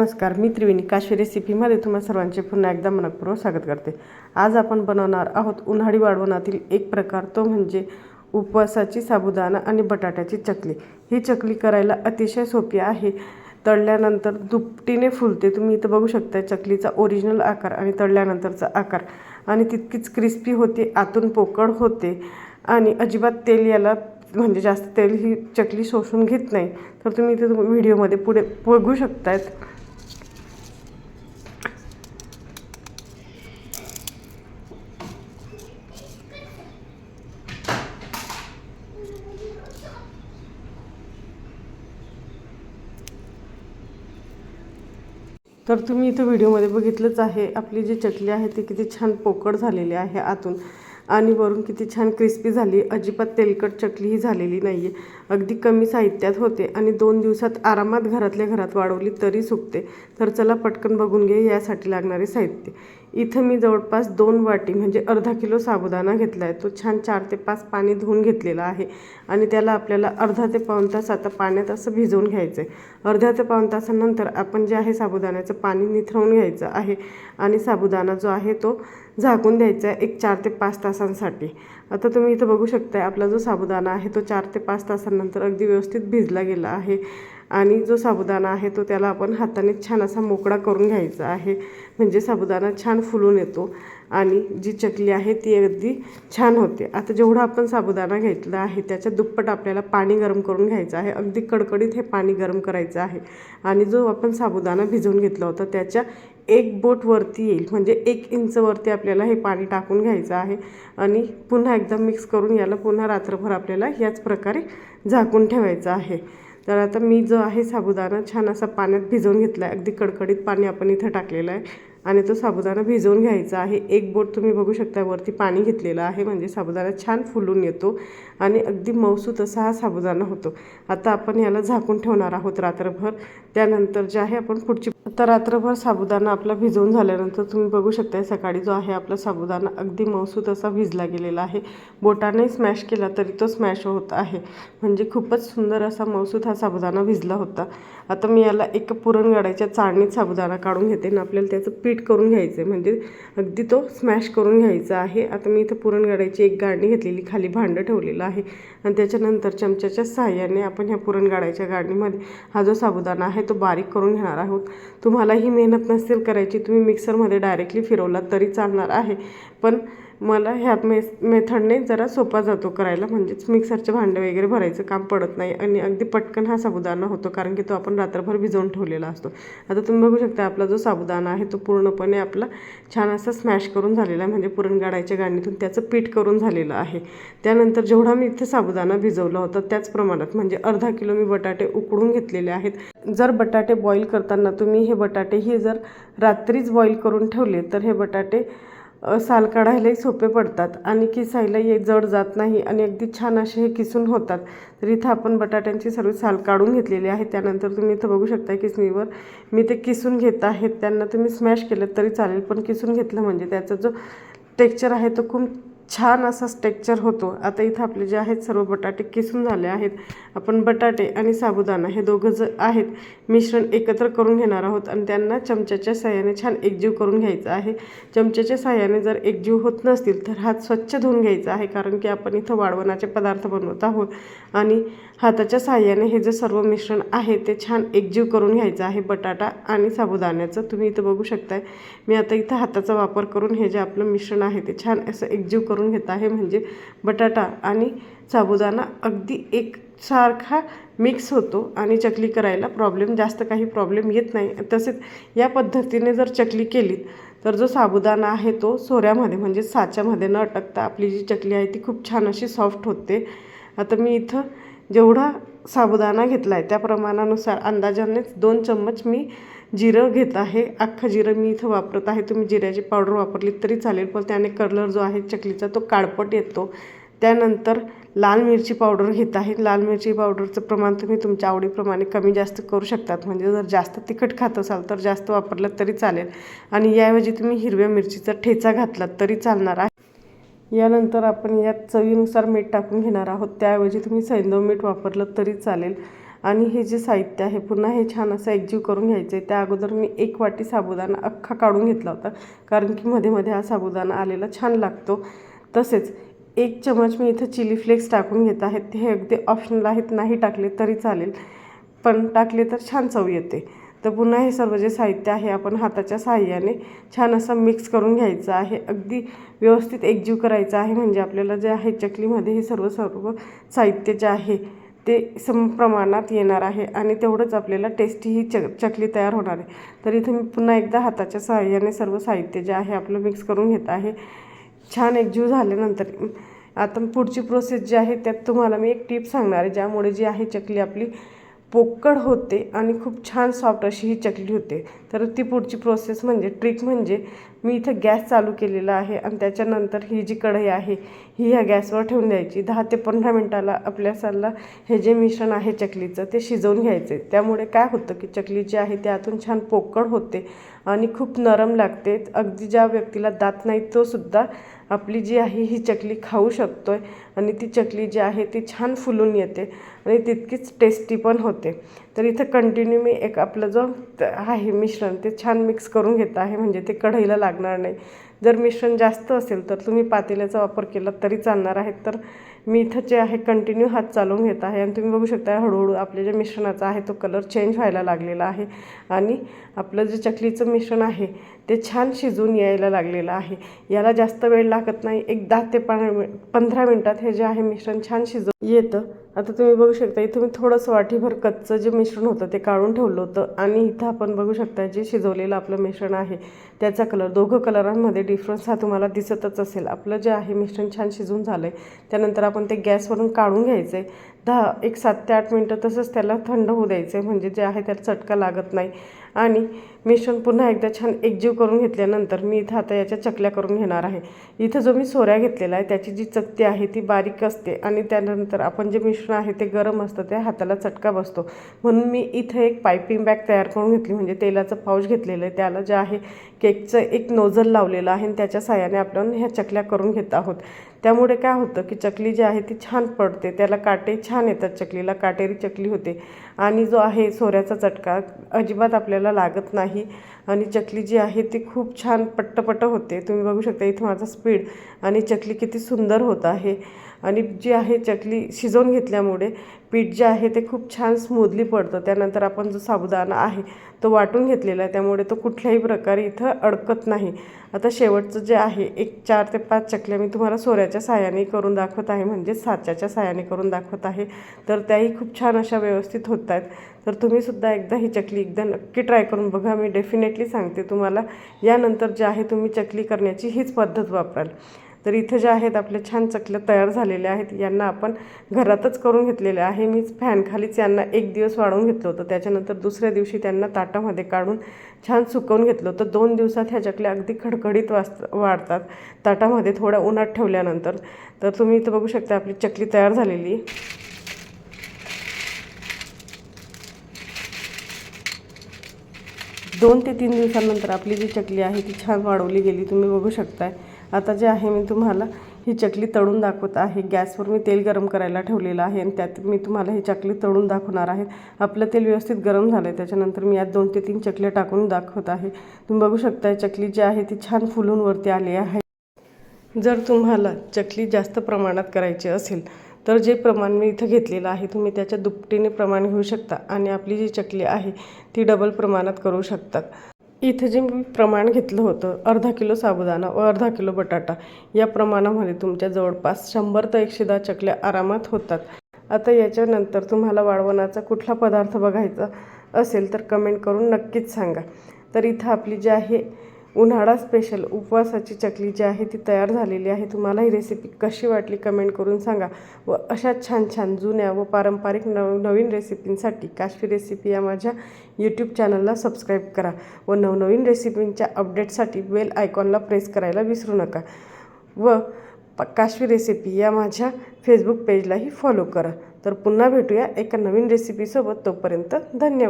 नमस्कार मी त्रिवेणी काश्मी रेसिपीमध्ये तुम्हा सर्वांचे पुन्हा एकदा मनपूर्वक स्वागत करते. आज आपण बनवणार आहोत उन्हाळी वाढवणातील एक प्रकार तो म्हणजे उपवासाची साबुदाणा आणि बटाट्याची चकली. ही चकली करायला अतिशय सोपी आहे. तळल्यानंतर दुपटीने फुलते. तुम्ही इथं बघू शकता चकलीचा ओरिजिनल आकार आणि तळल्यानंतरचा आकार. आणि तितकीच क्रिस्पी होते आतून पोकळ होते आणि अजिबात तेल याला म्हणजे जास्त तेल ही चकली शोषून घेत नाही. तर तुम्ही इथे व्हिडिओमध्ये पुढे बघू शकतात तर तुम्ही इथं व्हिडिओमध्ये बघितलंच आहे आपली जी चकली आहे ती किती छान पोकळ झालेली आहे आतून. आणि वरून किती छान क्रिस्पी झाली. अजिबात तेलकट चकली ही झालेली नाही आहे अगदी कमी साहित्यात होते आणि दोन दिवसात आरामात घरातल्या घरात वाढवली तरी सुकते. तर चला पटकन बघून घे यासाठी लागणारे साहित्य. इथं मी जवळपास दोन वाटी म्हणजे अर्धा किलो साबुदाणा घेतला आहे तो छान चार ते पाच पाणी धुवून घेतलेला आहे. आणि त्याला आपल्याला अर्धा ते पाऊण तास आता पाण्यात असं भिजवून घ्यायचं आहे अर्ध्या ते पाऊण तासानंतर आपण जे आहे साबुदाण्याचं पाणी निथरवून घ्यायचं आहे. आणि साबुदाणा जो आहे तो झाकून द्यायचा आहे एक चार ते पाच तासांसाठी. आता तुम्ही इथं बघू शकताय आपला जो साबुदाणा आहे तो चार ते पाच तासांनंतर अगदी व्यवस्थित भिजला गेला आहे. आणि जो साबुदाणा आहे तो त्याला आपण हाताने छान असा मोकळा करून घ्यायचा आहे. म्हणजे साबुदाणा छान फुलून येतो आणि जी चकली आहे ती अगदी छान होते. आता जेवढा आपण साबुदाणा घेतला आहे त्याच्या दुप्पट आपल्याला पाणी गरम करून घ्यायचं आहे. अगदी कडकडीत हे पाणी गरम करायचं आहे. आणि जो आपण साबुदाणा भिजवून घेतला होता त्याच्या एक बोट वरती येईल. म्हणजे एक इंचवरती आपल्याला हे पाणी टाकून घ्यायचं आहे. आणि पुन्हा एकदा मिक्स करून याला पुन्हा रात्रभर आपल्याला याच प्रकारे झाकून ठेवायचं आहे. तर आता मी जो आहे साबुदाणा छान असा पाण्यात भिजवून घेतला आहे अगदी कडकडीत पाणी आपण इथं टाकलेलं आहे. आणि तो साबुदाणा भिजवून घ्यायचा आहे. एक बोट तुम्ही बघू शकता वरती पाणी घेतलेलं आहे. म्हणजे साबुदाणा छान फुलून येतो आणि अगदी मौसूत असा हा साबुदाणा होतो. आता आपण याला झाकून ठेवणार आहोत रात्रभर. त्यानंतर जे आहे आपण पुढची आता रात्रभर साबुदाणा आपला भिजवून झाल्यानंतर तुम्ही बघू शकता सकाळी जो आहे आपला साबुदाणा अगदी मौसूत असा भिजला गेलेला आहे. बोटाने स्मॅश केला तरी तो स्मॅश होत आहे. म्हणजे खूपच सुंदर असा मौसूत हा साबुदाणा भिजला होता. आता मी याला एक पुरणगाड्याच्या चाळणीत साबुदाणा काढून घेते आणि आपल्याला त्याचं पीठ करून घ्यायचं. आहे म्हणजे अगदी तो स्मॅश करून घ्यायचा आहे. आता मी इथं पुरणगाड्याची एक गाडणी घेतलेली खाली भांडं ठेवलेलं आहे. आणि त्याच्यानंतर चमच्याच्या सहाय्याने आपण ह्या पुरणगाड्याच्या गाडणीमध्ये हा जो साबुदाणा आहे तो बारीक करून घेणार आहोत. तुम्हाला ही मेहनत नसेल करायची तुम्ही मिक्सरमध्ये डायरेक्टली फिरवलात तरी चालणार आहे. पण मला ह्या मे मेथडने जरा सोपा जातो करायला. म्हणजेच मिक्सरचे भांडे वगैरे भरायचं काम पडत नाही आणि अगदी पटकन हा साबुदाणा होतो कारण की तो आपण रात्रभर भिजवून ठेवलेला असतो. आता तुम्ही बघू शकता आपला जो साबुदाणा आहे तो पूर्णपणे आपला छान असा स्मॅश करून झालेला आहे. म्हणजे पुरण गाडायच्या गाडणीतून त्याचं पीठ करून झालेलं आहे. त्यानंतर जेवढा मी इथे साबुदाणा भिजवला होता त्याच प्रमाणात म्हणजे अर्धा किलो मी बटाटे उकडून घेतलेले आहेत. जर बटाटे बॉईल करताना तुम्ही हे बटाटे ही जर रात्रीच बॉईल करून ठेवले तर हे बटाटे साल काढायलाही सोपे पडतात. आणि किसायलाही जड जात नाही आणि अगदी छान असे हे किसून होतात. तर इथं आपण बटाट्यांची सर्व साल काढून घेतलेली आहे. त्यानंतर तुम्ही इथं बघू शकता किसणीवर मी ते किसून घेत आहेत त्यांना तुम्ही स्मॅश केलं तरी चालेल पण किसून घेतलं म्हणजे त्याचा जो टेक्चर आहे तो खूप छान असा स्ट्रेक्चर होतो. आता इथं आपले जे आहेत सर्व बटाटे किसून झाले आहेत. आपण बटाटे आणि साबुदाणा हे दोघं ज आहेत मिश्रण एकत्र करून घेणार आहोत आणि त्यांना चमच्याच्या साह्याने छान एकजीव करून घ्यायचं आहे. चमच्याच्या साह्याने जर एकजीव होत नसतील तर हात स्वच्छ धुवून घ्यायचा आहे कारण की आपण इथं वाळवणाचे पदार्थ बनवत आहोत. आणि हाताच्या साह्याने हे जे सर्व मिश्रण आहे ते छान एकजीव करून घ्यायचं आहे. बटाटा आणि साबुदाण्याचं तुम्ही इथं बघू शकताय. मी आता इथं हाताचा वापर करून हे जे आपलं मिश्रण आहे ते छान असं एकजीव करून घेत आहे म्हणजे बटाटा आणि साबुदाणा अगदी एकसारखा मिक्स होतो आणि चकली करायला प्रॉब्लेम जास्त काही प्रॉब्लेम येत नाही. तसेच या पद्धतीने जर चकली केली तर जो साबुदाणा आहे तो सोऱ्यामध्ये म्हणजे साच्यामध्ये न अटकता आपली जी चकली आहे ती खूप छान अशी सॉफ्ट होते. आता मी इथं जेवढा साबुदाणा घेतला आहे त्या प्रमाणानुसार अंदाजानेच दोन चम्मच मी जिरं घेत आहे. अख्खं जिरं मी इथं वापरत आहे. तुम्ही जिऱ्याची पावडर वापरली तरी चालेल पण त्याने कलर जो आहे चकलीचा तो काळपट येतो. त्यानंतर लाल मिरची पावडर घेत आहे. लाल मिरची पावडरचं प्रमाण तुम्ही तुमच्या आवडीप्रमाणे कमी जास्त करू शकतात. म्हणजे जर जास्त तिखट खात असाल तर जास्त वापरलं तरी चालेल. आणि याऐवजी तुम्ही हिरव्या मिरचीचा ठेचा घातलात तरी चालणार आहे. यानंतर आपण यात चवीनुसार मीठ टाकून घेणार आहोत. त्याऐवजी तुम्ही सैंदव मीठ वापरलं तरी चालेल. आणि हे जे साहित्य आहे पुन्हा हे छान असं एकजीव करून घ्यायचं आहे त्या अगोदर मी एक वाटी साबुदाणा अख्खा काढून घेतला होता कारण की मध्ये मध्ये हा साबुदाणा आलेला छान लागतो. तसेच एक चमच मी इथं चिली फ्लेक्स टाकून घेत आहेत ते हे अगदी ऑप्शनल आहेत नाही टाकले तरी चालेल. पण टाकले तर छान चव येते. तर पुन्हा हे सर्व जे साहित्य आहे आपण हाताच्या साहाय्याने छान असं मिक्स करून घ्यायचं आहे. अगदी व्यवस्थित एकजीव करायचं आहे. म्हणजे आपल्याला जे आहे चकलीमध्ये हे सर्व सर्व साहित्य जे आहे ते सम प्रमाणात येणार आहे आणि तेवढंच आपल्याला टेस्टी ही च चकली तयार होणार आहे. तर इथे मी पुन्हा एकदा हाताच्या सहाय्याने सर्व साहित्य जे आहे आपलं मिक्स करून घेत आहे. छान एकजीव झाल्यानंतर आता पुढची प्रोसेस जी आहे त्यात तुम्हाला मी एक टीप सांगणार आहे ज्यामुळे जी आहे चकली आपली पोकळ होते आणि खूप छान सॉफ्ट अशी ही चकली होते. तर ती पुढची प्रोसेस म्हणजे ट्रिक म्हणजे मी इथं गॅस चालू केलेला आहे आणि त्याच्यानंतर ही जी कढई आहे ही ह्या गॅसवर ठेवून द्यायची. दहा ते पंधरा मिनटाला आपल्या सल्ला हे जे मिश्रण आहे चकलीचं ते शिजवून घ्यायचे. त्यामुळे काय होतं की चकली जी आहे त्यातून छान पोकळ होते आणि खूप नरम लागते. अगदी ज्या व्यक्तीला दात नाही तो सुद्धा आपली जी आहे ही चकली खाऊ शकतो आहे आणि ती चकली जी आहे ती छान फुलून येते आणि तितकीच टेस्टी पण होते. तर इथं कंटिन्यू मी एक आपलं जो त- आहे मिश्रण ते छान मिक्स करून घेत आहे म्हणजे ते कढईला लागणार नाही. जर मिश्रण जास्त असेल तर तुम्ही पातेल्याचा वापर केला तरी चालणार आहे. तर मी इथं जे आहे कंटिन्यू हात चालवून घेत आहे. आणि तुम्ही बघू शकता हळूहळू आपल्या जे मिश्रणाचा आहे तो कलर चेंज व्हायला लागलेला आहे. आणि आपलं जे चकलीचं मिश्रण आहे ते छान शिजून यायला लागलेलं आहे. याला जास्त वेळ लागत नाही. एक दहा ते पंधरा पंधरा मिनटात हे जे आहे मिश्रण छान शिजून येतं. आता तुम्ही बघू शकता इथं मी थोडंसं वाटीभर कच्चं जे मिश्रण होतं ते काढून ठेवलं होतं आणि इथं आपण बघू शकता जे शिजवलेलं आपलं मिश्रण आहे त्याचा कलर दोघं कलरांमध्ये डिफरन्स हा तुम्हाला दिसतच असेल. आपलं जे आहे मिश्रण छान शिजून झालं आहे त्यानंतर आपण ते गॅसवरून काढून घ्यायचं आहे दहा एक सात ते आठ मिनटं तसंच त्याला थंड होऊ द्यायचं आहे म्हणजे जे आहे त्याला चटका लागत नाही. आणि मिश्रण पुन्हा एकदा छान एकजीव करून घेतल्यानंतर मी इथं आता याच्या चकल्या करून घेणार आहे. इथं जो मी सोऱ्या घेतलेला आहे त्याची जी चकती आहे ती बारीक असते आणि त्यानंतर आपण जे मिश्रण आहे ते गरम असतं त्या हाताला चटका बसतो. म्हणून मी इथं एक पायपिंग बॅग तयार करून घेतली म्हणजे तेलाचं पाऊच घेतलेलं आहे. त्याला जे आहे केकचं एक नोझल लावलेलं आहे आणि त्याच्या साहाय्याने आपण ह्या चकल्या करून घेत आहोत. त्यामुळे काय होतं की चकली जी आहे ती छान पडते. त्याला काटे छान येतात चकलीला काटेरी चकली होते. आणि जो आहे सोऱ्याचा चटका अजिबात आपल्याला लागत नाही. आणि चकली जी आहे ती खूप छान पट्टपट्ट होते. तुम्ही बघू शकता इथं माझा स्पीड आणि चकली किती सुंदर होत आहे. आणि जी आहे चकली शिजवून घेतल्यामुळे पीठ जे आहे ते खूप छान स्मूदली पडतं. त्यानंतर आपण जो साबुदाणा आहे तो वाटून घेतलेला आहे. त्यामुळे तो कुठल्याही प्रकारे इथं अडकत नाही. आता शेवटचं जे आहे एक चार ते पाच चकल्या मी तुम्हाला सोऱ्याच्या साहाय्याने करून दाखवत आहे. म्हणजे साच्याच्या साहाय्याने करून दाखवत आहे. तर त्याही खूप छान अशा व्यवस्थित होत आहेत. तर तुम्हीसुद्धा एकदा ही चकली एकदा नक्की ट्राय करून बघा. मी डेफिनेटली सांगते तुम्हाला. यानंतर जे आहे तुम्ही चकली करण्याची हीच पद्धत वापराल. तर इथं ज्या आहेत आपल्या छान चकल्या तयार झालेल्या आहेत. यांना आपण घरातच करून घेतलेल्या आहे. मीच फॅनखालीच यांना एक दिवस वाढवून घेतलं होतं. त्याच्यानंतर दुसऱ्या दिवशी त्यांना ताटामध्ये काढून छान सुकवून घेतलं होतं. दोन दिवसात ह्या चकल्या अगदी खडखडीत वाच वाढतात. ताटामध्ये थोड्या उन्हात ठेवल्यानंतर. तर तुम्ही इथं बघू शकता आपली चकली तयार झालेली. दोन ते तीन दिवसानंतर आपली जी चकली आहे ती छान वाढवली गेली. तुम्ही बघू शकताय. आता जे आहे मी तुम्हाला ही चकली तळून दाखवत आहे. गॅसवर मी तेल गरम करायला ठेवलेलं आहे आणि त्यात मी तुम्हाला ही चकली तळून दाखवणार आहे. आपलं तेल व्यवस्थित गरम झालं आहे त्याच्यानंतर मी यात दोन ते तीन चकल्या टाकून दाखवत आहे. तुम्ही बघू शकताय चकली जी आहे ती छान फुलून वरती आली आहे. जर तुम्हाला चकली जास्त प्रमाणात करायची असेल तर जे प्रमाण मी इथं घेतलेलं आहे तुम्ही त्याच्या दुपटीने प्रमाण घेऊ शकता आणि आपली जी चकली आहे ती डबल प्रमाणात करू शकतात. इथं जे मी प्रमाण घेतलं होतं अर्धा किलो साबुदाणा व अर्धा किलो बटाटा या प्रमाणामध्ये तुमच्या जवळपास शंभर ते एकशे दहा चकल्या आरामात होतात. आता याच्यानंतर तुम्हाला वाळवणाचा कुठला पदार्थ बघायचा असेल तर कमेंट करून नक्कीच सांगा. तर इथं आपली जी आहे उन्हाळा स्पेशल उपवासाची चकली जी आहे ती तयार झालेली आहे. तुम्हाला ही रेसिपी कशी वाटली कमेंट करून सांगा. व अशा छान छान जुन्या व पारंपरिक नव नवीन रेसिपींसाठी काश्मी रेसिपी या माझ्या यूट्यूब चॅनलला सबस्क्राईब करा. व नवनवीन रेसिपींच्या अपडेटसाठी बेल आयकॉनला प्रेस करायला विसरू नका. व प काश्मी रेसिपी या माझ्या फेसबुक पेजलाही फॉलो करा. तर पुन्हा भेटूया एका नवीन रेसिपीसोबत तोपर्यंत धन्यवाद.